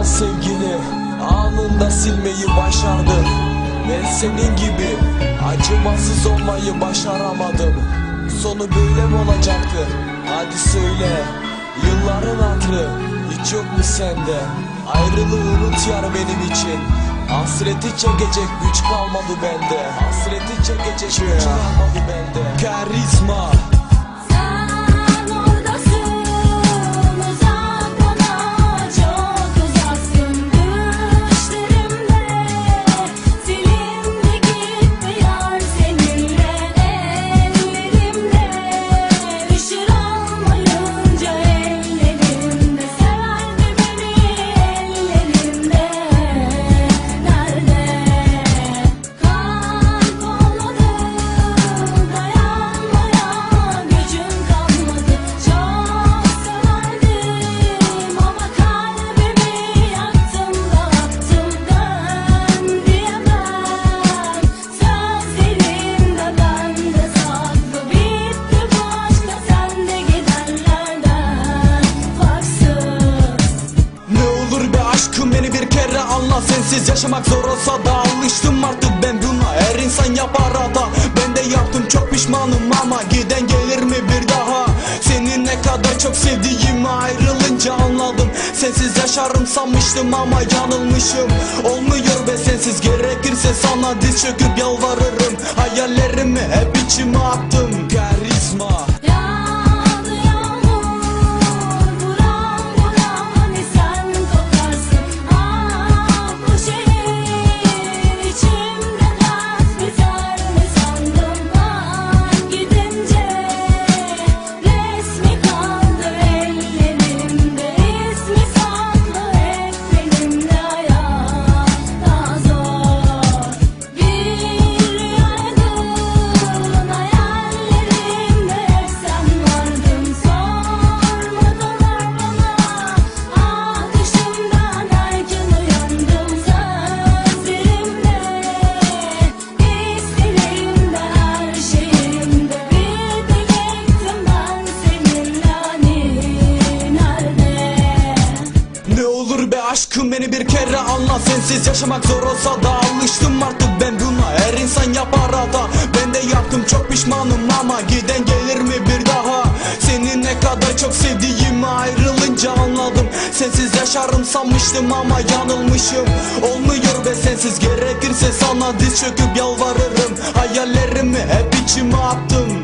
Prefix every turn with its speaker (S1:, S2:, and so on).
S1: olan sevgini anında silmeyi başardın Ben senin gibi acımasız olmayı başaramadım. Sonu böyle mi olacaktı? Hadi söyle Yılların hatırı hiç yok mu sende? Ayrılığı unut yar benim için. Hasreti çekecek güç kalmadı bende. Hasreti çekecek güç kalmadı bende. Karizma
S2: anla Sensiz yaşamak zor olsa da alıştım artık ben buna. Her insan yapar hata ben de yaptım. Çok pişmanım ama Giden gelir mi bir daha? Seni ne kadar çok sevdiğimi ayrılınca anladım. Sensiz yaşarım sanmıştım ama yanılmışım. Olmuyor be sensiz gerekirse sana diz çöküp yalvarırım. Hayallerimi hep içime attım.
S1: Karizma
S2: aşkım beni bir kere anla Sensiz yaşamak zor olsa da alıştım artık ben buna. Her insan yapar hata ben de yaptım çok pişmanım ama Giden gelir mi bir daha? Seni ne kadar çok sevdiğimi ayrılınca anladım. Sensiz yaşarım sanmıştım ama yanılmışım. Olmuyor be sensiz gerekirse sana diz çöküp yalvarırım. Hayallerimi hep içime attım